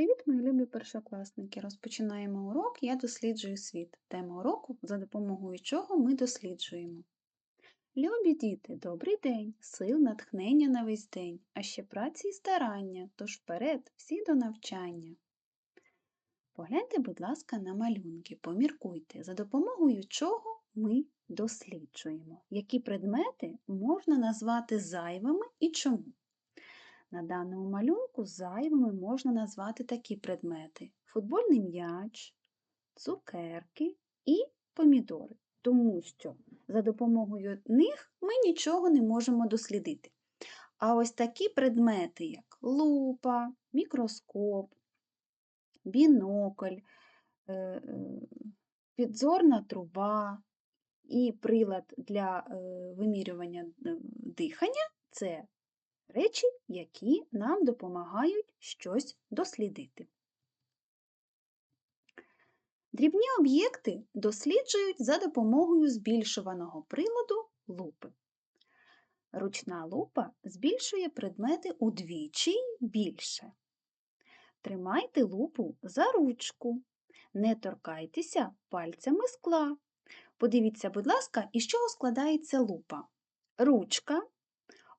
Привіт, мої любі першокласники! Розпочинаємо урок Я досліджую світ. Тема уроку, за допомогою чого ми досліджуємо. Любі діти, добрий день, сил, натхнення на весь день, а ще праці і старання, тож вперед, всі до навчання. Погляньте, будь ласка, на малюнки, поміркуйте, за допомогою чого ми досліджуємо, які предмети можна назвати зайвими і чому. На даному малюнку зайвими можна назвати такі предмети: футбольний м'яч, цукерки і помідори, тому що за допомогою них ми нічого не можемо дослідити. А ось такі предмети, як лупа, мікроскоп, бінокль, е, е, підзорна труба і прилад для е, вимірювання дихання це речі, які нам допомагають щось дослідити. Дрібні об'єкти досліджують за допомогою збільшуваного приладу лупи. Ручна лупа збільшує предмети удвічі більше. Тримайте лупу за ручку. Не торкайтеся пальцями скла. Подивіться, будь ласка, із чого складається лупа. Ручка,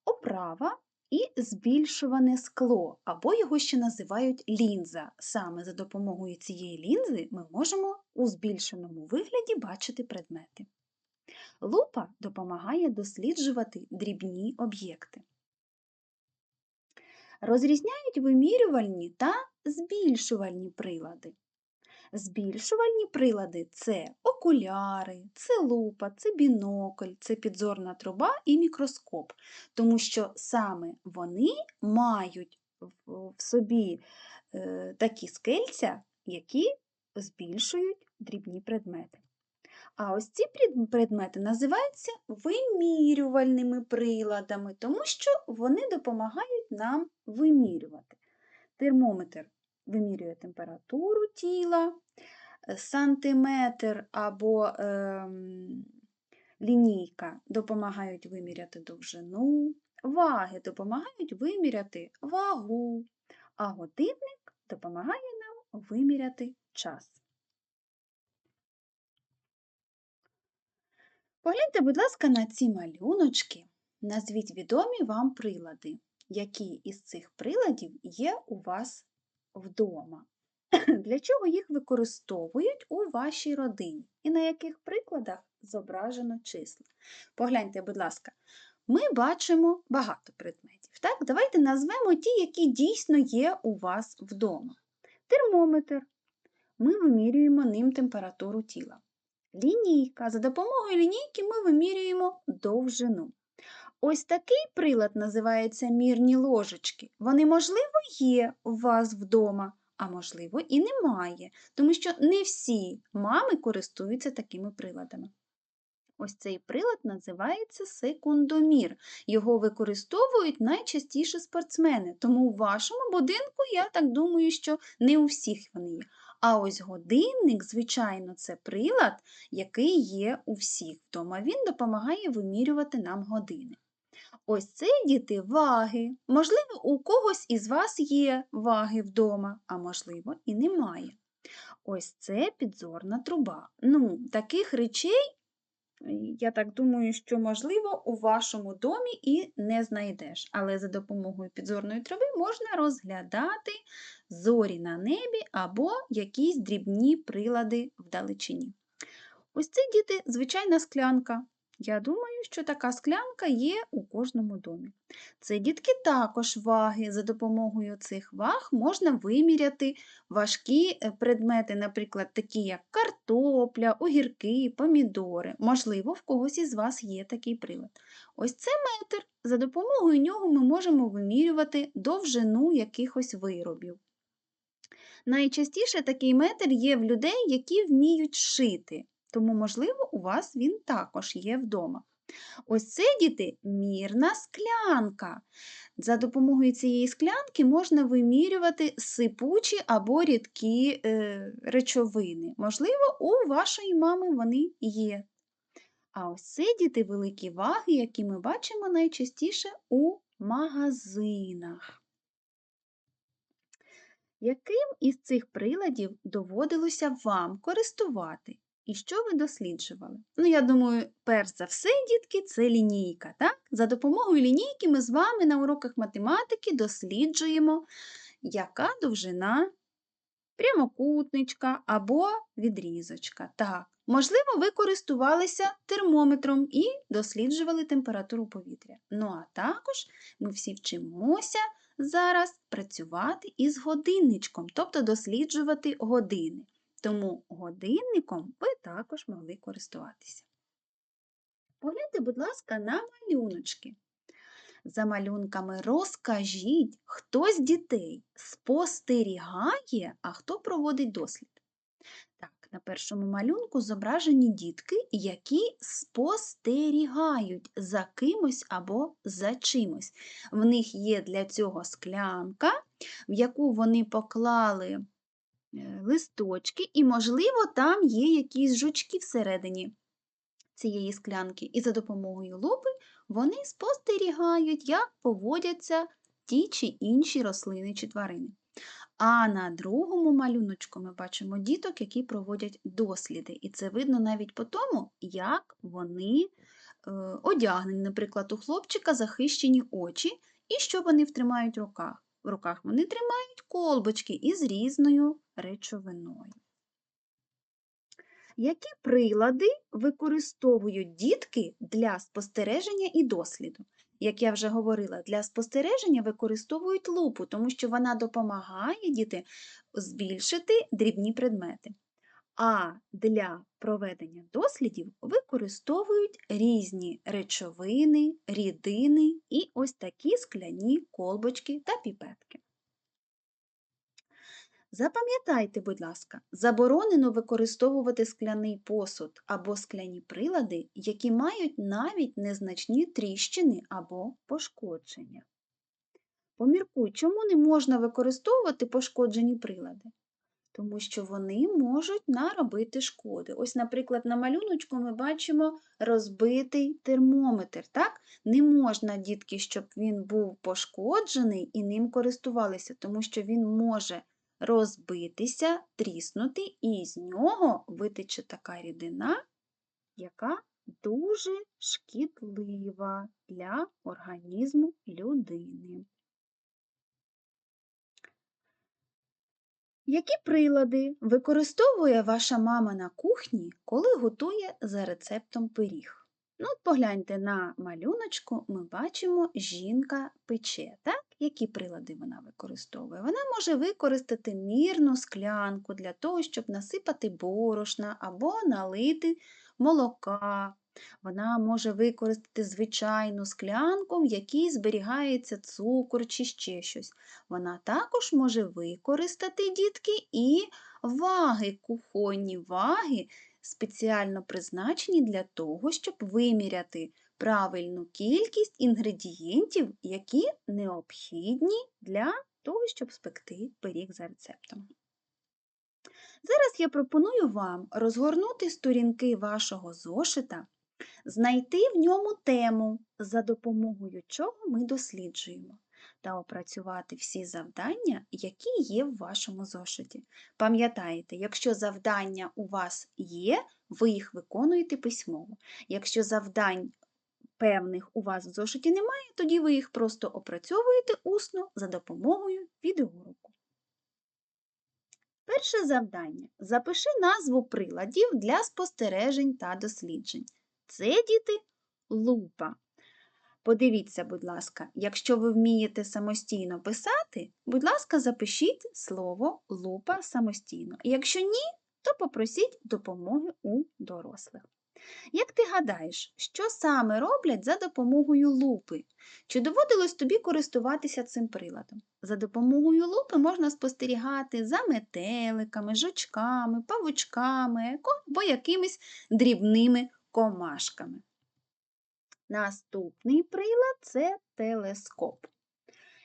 оправа і збільшуване скло, або його ще називають лінза. Саме за допомогою цієї лінзи ми можемо у збільшеному вигляді бачити предмети. Лупа допомагає досліджувати дрібні об'єкти. Розрізняють вимірювальні та збільшувальні прилади. Збільшувальні прилади це окуляри, це лупа, це бінокль, це підзорна труба і мікроскоп, тому що саме вони мають в собі е, такі скельця, які збільшують дрібні предмети. А ось ці предмети називаються вимірювальними приладами, тому що вони допомагають нам вимірювати. Термометр вимірює температуру тіла, е, сантиметр або е, лінійка допомагають виміряти довжину, ваги допомагають виміряти вагу, а годинник допомагає нам виміряти час. Погляньте, будь ласка, на ці малюночки, назвіть відомі вам прилади, які із цих приладів є у вас вдома. Для чого їх використовують у вашій родині і на яких прикладах зображено числа? Погляньте, будь ласка, ми бачимо багато предметів. Так? Давайте назвемо ті, які дійсно є у вас вдома. Термометр. Ми вимірюємо ним температуру тіла. Лінійка. За допомогою лінійки ми вимірюємо довжину. Ось такий прилад називається мірні ложечки. Вони, можливо, є у вас вдома, а можливо, і немає, тому що не всі мами користуються такими приладами. Ось цей прилад називається секундомір. Його використовують найчастіше спортсмени, тому у вашому будинку, я так думаю, що не у всіх вони є. А ось годинник, звичайно, це прилад, який є у всіх вдома. Він допомагає вимірювати нам години. Ось це діти ваги. Можливо, у когось із вас є ваги вдома, а можливо, і немає. Ось це підзорна труба. Ну, таких речей, я так думаю, що, можливо, у вашому домі і не знайдеш. Але за допомогою підзорної труби можна розглядати зорі на небі або якісь дрібні прилади вдалечині. Ось це діти звичайна склянка. Я думаю, що така склянка є у кожному домі. Це дітки також ваги. За допомогою цих ваг можна виміряти важкі е, предмети, наприклад, такі як картопля, огірки, помідори. Можливо, в когось із вас є такий прилад. Ось це метр. За допомогою нього ми можемо вимірювати довжину якихось виробів. Найчастіше такий метр є в людей, які вміють шити тому, можливо, у вас він також є вдома. Ось це, діти, мірна склянка. За допомогою цієї склянки можна вимірювати сипучі або рідкі е, речовини. Можливо, у вашої мами вони є. А ось це діти великі ваги, які ми бачимо найчастіше у магазинах. Яким із цих приладів доводилося вам користувати? І що ви досліджували? Ну, я думаю, перш за все, дітки, це лінійка. Так? За допомогою лінійки ми з вами на уроках математики досліджуємо, яка довжина прямокутничка або відрізочка. Так, можливо, ви користувалися термометром і досліджували температуру повітря. Ну, а також ми всі вчимося зараз працювати із годинничком, тобто досліджувати години. Тому годинником ви також могли користуватися. Погляньте, будь ласка, на малюночки. За малюнками розкажіть, хто з дітей спостерігає, а хто проводить дослід. Так, на першому малюнку зображені дітки, які спостерігають за кимось або за чимось. В них є для цього склянка, в яку вони поклали листочки, і, можливо, там є якісь жучки всередині цієї склянки. І за допомогою лупи вони спостерігають, як поводяться ті чи інші рослини чи тварини. А на другому малюночку ми бачимо діток, які проводять досліди. І це видно навіть по тому, як вони е, одягнені. Наприклад, у хлопчика захищені очі, і що вони втримають в руках? В руках вони тримають колбочки із різною речовиною. Які прилади використовують дітки для спостереження і досліду? Як я вже говорила, для спостереження використовують лупу, тому що вона допомагає діти збільшити дрібні предмети. А для проведення дослідів використовують різні речовини, рідини і ось такі скляні колбочки та піпетки. Запам'ятайте, будь ласка, заборонено використовувати скляний посуд або скляні прилади, які мають навіть незначні тріщини або пошкодження. Поміркуй, чому не можна використовувати пошкоджені прилади? Тому що вони можуть наробити шкоди. Ось, наприклад, на малюночку ми бачимо розбитий термометр. Так? Не можна, дітки, щоб він був пошкоджений і ним користувалися, тому що він може розбитися, тріснути, і з нього витече така рідина, яка дуже шкідлива для організму людини. Які прилади використовує ваша мама на кухні, коли готує за рецептом пиріг? Ну, от Погляньте на малюночку, ми бачимо, жінка пече. Так? Які прилади вона використовує? Вона може використати мірну склянку для того, щоб насипати борошна або налити молока. Вона може використати звичайну склянку, в якій зберігається цукор чи ще щось. Вона також може використати дітки і ваги, кухонні ваги, спеціально призначені для того, щоб виміряти правильну кількість інгредієнтів, які необхідні для того, щоб спекти пиріг за рецептом. Зараз я пропоную вам розгорнути сторінки вашого зошита, знайти в ньому тему, за допомогою чого ми досліджуємо та опрацювати всі завдання, які є в вашому зошиті. Пам'ятайте, якщо завдання у вас є, ви їх виконуєте письмово. Якщо завдань певних у вас в зошиті немає, тоді ви їх просто опрацьовуєте усно за допомогою відеоуроку. Перше завдання. Запиши назву приладів для спостережень та досліджень. Це діти лупа. Подивіться, будь ласка, якщо ви вмієте самостійно писати, будь ласка, запишіть слово лупа самостійно. Якщо ні, то попросіть допомоги у дорослих. Як ти гадаєш, що саме роблять за допомогою лупи? Чи доводилось тобі користуватися цим приладом? За допомогою лупи можна спостерігати за метеликами, жучками, павучками або якимись дрібними комашками. Наступний прилад це телескоп.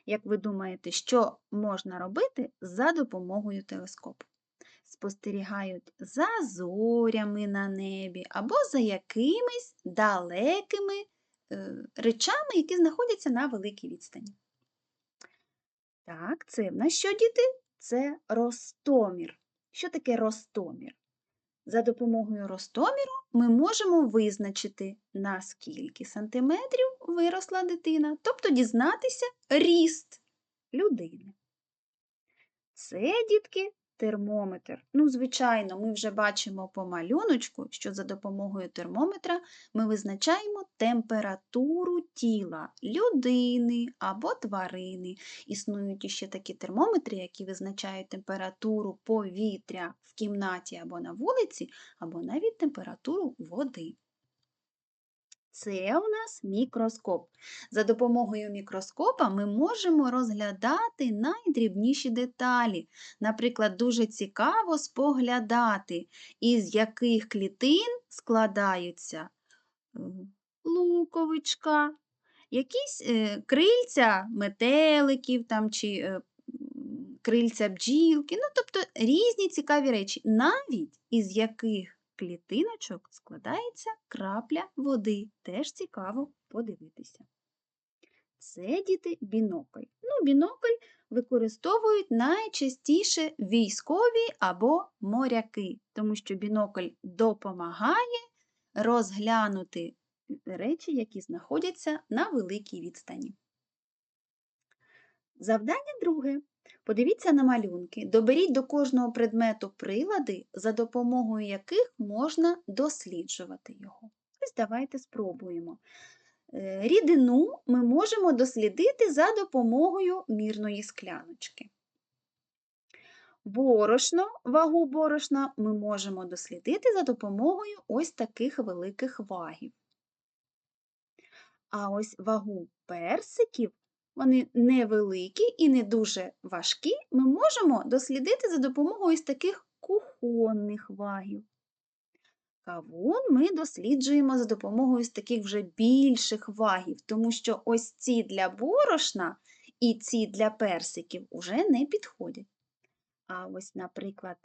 Як ви думаєте, що можна робити за допомогою телескопу? Спостерігають за зорями на небі або за якимись далекими е, речами, які знаходяться на великій відстані. Так, це в нас що, діти? це ростомір. Що таке ростомір? За допомогою ростоміру ми можемо визначити, на скільки сантиметрів виросла дитина, тобто дізнатися ріст людини. Це, дітки, термометр. Ну, звичайно, ми вже бачимо по малюночку, що за допомогою термометра ми визначаємо температуру тіла людини або тварини. Існують іще такі термометри, які визначають температуру повітря в кімнаті або на вулиці, або навіть температуру води. Це у нас мікроскоп. За допомогою мікроскопа ми можемо розглядати найдрібніші деталі. Наприклад, дуже цікаво споглядати, із яких клітин складаються е, луковичка, якісь е, крильця метеликів там, чи е, крильця бджілки, ну, тобто різні цікаві речі, навіть із яких клітиночок складається крапля води. Теж цікаво подивитися. Це діти бінокль. Ну, бінокль використовують найчастіше військові або моряки, тому що бінокль допомагає розглянути речі, які знаходяться на великій відстані. Завдання друге. Подивіться на малюнки. Доберіть до кожного предмету прилади, за допомогою яких можна досліджувати його. Ось давайте спробуємо. Е, Рідину ми можемо дослідити за допомогою мірної скляночки. Борошно, вагу борошна ми можемо дослідити за допомогою ось таких великих вагів. А ось вагу персиків вони невеликі і не дуже важкі, ми можемо дослідити за допомогою ось таких кухонних вагів. Кавун ми досліджуємо за допомогою ось таких вже більших вагів, тому що ось ці для борошна і ці для персиків уже не підходять. А ось, наприклад,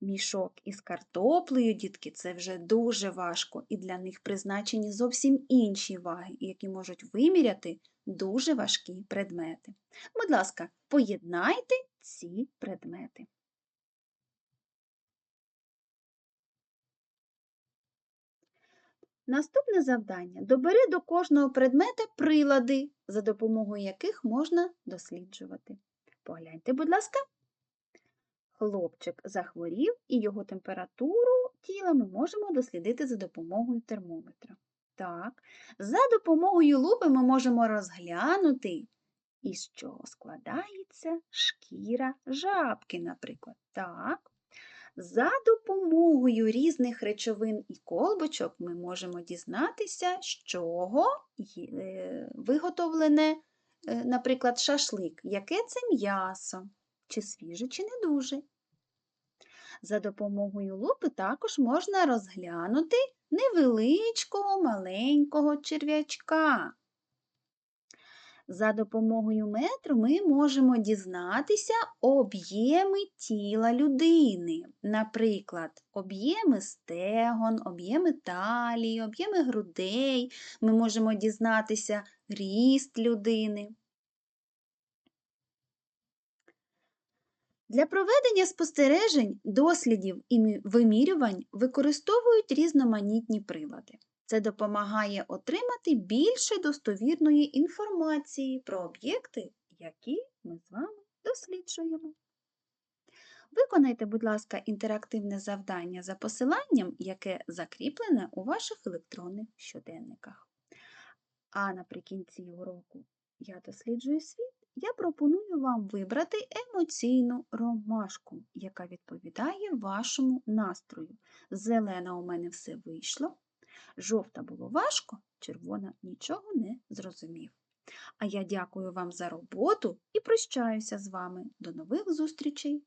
мішок із картоплею, дітки, це вже дуже важко, і для них призначені зовсім інші ваги, які можуть виміряти дуже важкі предмети. Будь ласка, поєднайте ці предмети. Наступне завдання. Добери до кожного предмета прилади, за допомогою яких можна досліджувати. Погляньте, будь ласка. Хлопчик захворів і його температуру тіла ми можемо дослідити за допомогою термометра. Так, за допомогою лупи ми можемо розглянути, із чого складається шкіра жабки, наприклад. Так. За допомогою різних речовин і колбочок ми можемо дізнатися, з чого е, виготовлене, е, наприклад, шашлик, яке це м'ясо, чи свіже, чи не дуже. За допомогою лупи також можна розглянути невеличкого маленького черв'ячка. За допомогою метру ми можемо дізнатися об'єми тіла людини. Наприклад, об'єми стегон, об'єми талії, об'єми грудей. Ми можемо дізнатися ріст людини. Для проведення спостережень, дослідів і вимірювань використовують різноманітні прилади. Це допомагає отримати більше достовірної інформації про об'єкти, які ми з вами досліджуємо. Виконайте, будь ласка, інтерактивне завдання за посиланням, яке закріплене у ваших електронних щоденниках. А наприкінці уроку Я досліджую світ. Я пропоную вам вибрати емоційну ромашку, яка відповідає вашому настрою. Зелена у мене все вийшло, жовта було важко, червона нічого не зрозумів. А я дякую вам за роботу і прощаюся з вами. До нових зустрічей!